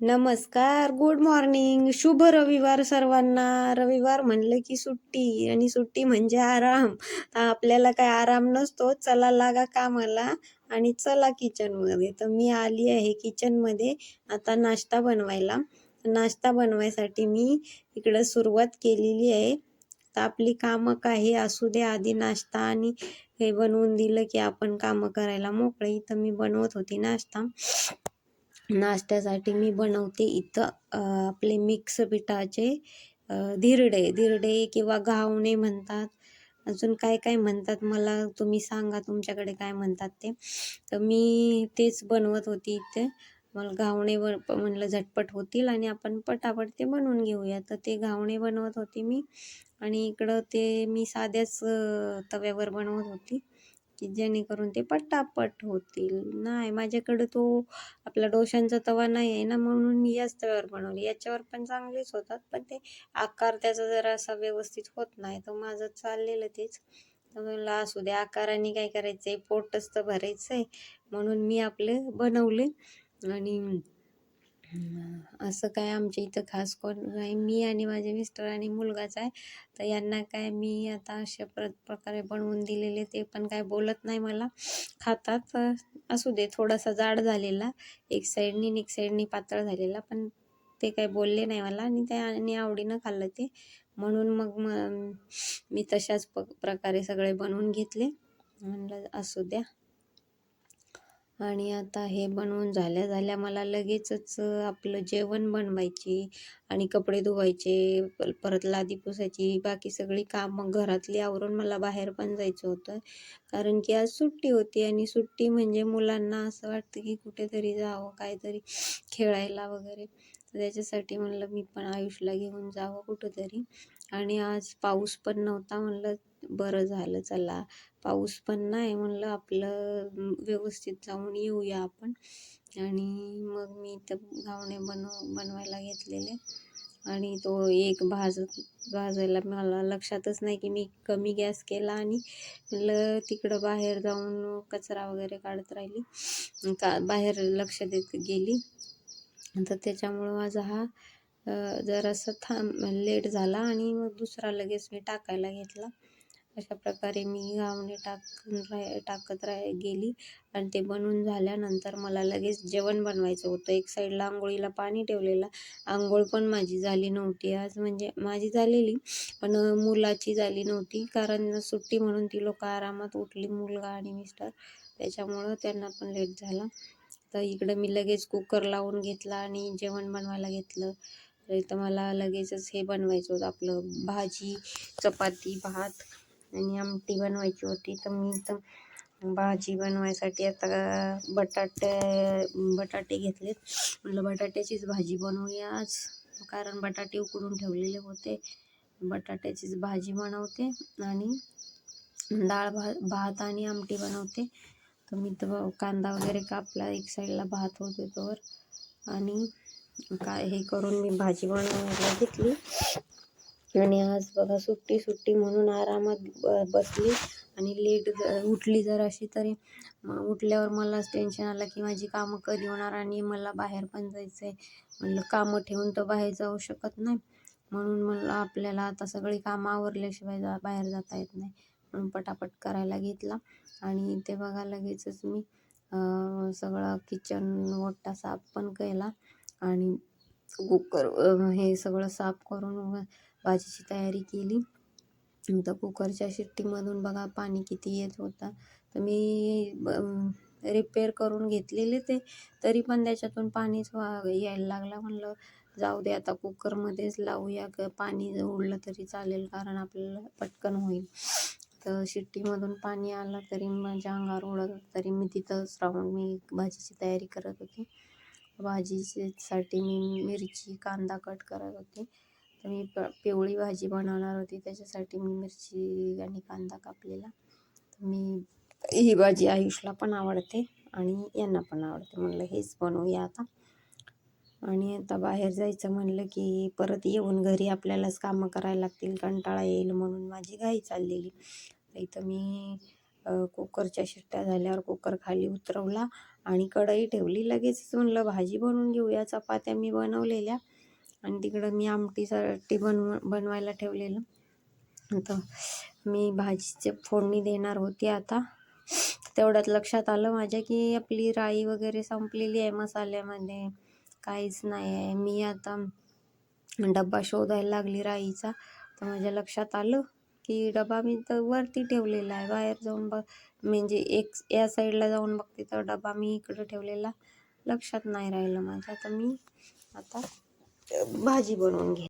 नमस्कार good morning शुभ रविवार सर्वांना. रविवार म्हणलं की सुट्टी आणि सुट्टी म्हणजे आराम. आपल्याला काय आराम नसतो. चला लागा कामाला आणि चला किचनमध्ये तर मी आली आहे किचनमध्ये आता नाश्ता बनवायला. नाश्ता बनवायसाठी मी इकडं सुरुवात केलेली आहे. तर आपली कामं काही असू दे. आधी नाश्ता आणि हे बनवून दिलं की आपण कामं करायला मोकळे. तर मी बनवत होती नाश्ता. नाश्त्यासाठी मी बनवते इथं आपले मिक्स पिठाचे धिरडे. धिरडे किंवा घावणे म्हणतात. अजून काय काय म्हणतात मला तुम्ही सांगा तुमच्याकडे काय म्हणतात ते. तर मी तेच बनवत होती इथे. मला घावणे ब म्हणलं झटपट होतील आणि आपण पटापट ते बनवून घेऊया. तर ते घावणे बनवत होती मी आणि इकडं ते मी साध्याच तव्यावर बनवत होती. की जेणेकरून ते पटापट होतील. नाही माझ्याकडं तो आपला डोशांचा तवा नाही आहे ना म्हणून मी याच तव्यावर बनवली. याच्यावर पण चांगलेच होतात पण ते आकार त्याचा जरा असा व्यवस्थित होत नाही. तर माझं चाललेलं तेच. तर असू दे आकाराने काय करायचं आहे पोटच तर भरायचं आहे म्हणून मी आपले बनवले आणि असं काय आमच्या इथं खास कोण नाही. मी आणि माझे मिस्टर आणि मुलगाच आहे. तर यांना काय मी आता अशा प्र प्रकारे बनवून दिलेले ते पण काय बोलत नाही मला. खातात. असू दे थोडासा जाड झालेला. एक साईडनी आणि एक साईडनी पातळ झालेला. पण ते काय बोलले नाही मला आणि त्याने आवडीनं खाल्लं ते. म्हणून मग म मी तशाच प प्रकारे सगळे बनवून घेतले. म्हणलं असू द्या. आणि आता हे बनवून झाल्या झाल्या मला लगेचच आपलं जेवण बनवायची आणि कपडे धुवायचे परत लादी पुसायची बाकी सगळी कामं घरातली आवरून मला बाहेर पण जायचं होतं. कारण की आज सुट्टी होती आणि सुट्टी म्हणजे मुलांना असं वाटतं की कुठेतरी जावं काहीतरी खेळायला वगैरे. तर त्याच्यासाठी म्हणलं मी पण आयुषला घेऊन जावं कुठंतरी. आणि आज पाऊस पण नव्हता म्हणलं बरं झालं चला. पाऊस पण नाही म्हणलं आपलं व्यवस्थित जाऊन येऊया आपण. आणि मग मी तर घावणे बनव बनवायला घेतलेले. आणि तो एक भाज भाजायला मला लक्षातच नाही की मी कमी गॅस केला आणि म्हटलं तिकडं बाहेर जाऊन कचरा वगैरे काढत राहिली. का बाहेर लक्ष देत गेली. तर त्याच्यामुळं माझा हा जरासा थांब लेट झाला आणि मग दुसरा लगेच मी टाकायला घेतला. अशा प्रकारे मी घावणे टाकून राह टाकत राह गेली. आणि ते बनवून झाल्यानंतर मला लगेच जेवण बनवायचं होतं. एक साईडला आंघोळीला पाणी ठेवलेलं. आंघोळ पण माझी झाली नव्हती. आज म्हणजे माझी झालेली पण मुलाची झाली नव्हती. कारण सुट्टी म्हणून ती लोक आरामात उठली मुलगा आणि मिस्टर. त्याच्यामुळं त्यांना पण लेट झाला. तर इकडं मी लगेच कुकर लावून घेतला आणि जेवण बनवायला घेतलं. तर मला लगेचच हे बनवायचं होतं. आपलं भाजी चपाती भात. आणि आमटी बनवायची होती. तर मी तर भाजी बनवायसाठी आता बटाटे बटाटे घेतलेत. म्हटलं बटाट्याचीच भाजी बनवूया आज. कारण बटाटे उकडून ठेवलेले होते. बटाट्याचीच भाजी बनवते आणि डाळ भात भात आणि आमटी बनवते. तर मी तर कांदा वगैरे कापला. एक साईडला भात होते तोवर. आणि काय हे करून मी भाजी बनवायला घेतली. आणि आज बघा सुट्टी सुट्टी म्हणून आरामात ब बसली आणि लेट उठली उठली जराशी तरी. उठल्यावर मलाच टेन्शन आलं की माझी कामं कधी होणार आणि मला बाहेर पण जायचं आहे म्हणलं कामं ठेवून तर बाहेर जाऊ शकत नाही. म्हणून मला आपल्याला आता सगळी कामं आवरल्याशिवाय जा बाहेर जाता येत नाही. म्हणून पटापट करायला घेतला. आणि ते बघा लगेचच मी सगळं किचन ओटा साफ पण केला. आणि कुकर हे सगळं साफ करून भाजीची तयारी केली. तर कुकरच्या शिट्टीमधून बघा पाणी किती येत होता. तर मी रिपेअर करून घेतलेले ते. तरी पण त्याच्यातून पाणीच वा यायला लागला. म्हणलं जाऊ दे आता कुकरमध्येच लावूया. क पाणी जर उडलं तरी चालेल कारण आपल्याला पटकन होईल. तर शिट्टीमधून पाणी आलं तरी माझ्या अंगावर उडत होतं. तरी मी तिथंच राहून मी भाजीची तयारी करत होती. भाजीसाठी मी मिरची कांदा कट करत होते. तर मी प पिवळी भाजी बनवणार होती. त्याच्यासाठी मी मिरची आणि कांदा कापलेला. मी ही भाजी आयुषला पण आवडते आणि यांना पण आवडते. म्हणलं हेच बनवूया आता. आणि आता बाहेर जायचं म्हणलं की परत येऊन घरी आपल्यालाच कामं करायला लागतील. कंटाळा येईल म्हणून माझी घाई चाललेली. इथं मी कुकरच्या शिट्ट्या झाल्यावर कुकर खाली उतरवला आणि कढई ठेवली. लगेच म्हणलं भाजी बनवून घेऊया. चपात्या मी बनवलेल्या. आणि तिकडं मी आमटीसाठी बनव बनवायला ठेवलेलं. आता मी भाजीचे फोडणी देणार होती आता. तेवढ्यात लक्षात आलं माझ्या की आपली राई वगैरे संपलेली आहे मसाल्यामध्ये. काहीच नाही आहे. मी आता डब्बा शोधायला लागली राईचा. तर माझ्या लक्षात आलं की डबा मी तर वरती ठेवलेला आहे. बाहेर जाऊन बघ म्हणजे एक या साईडला जाऊन बघते तर डबा मी इकडं ठेवलेला. लक्षात नाही राहिलं माझ्या. तर मी आता भाजी बनवून घे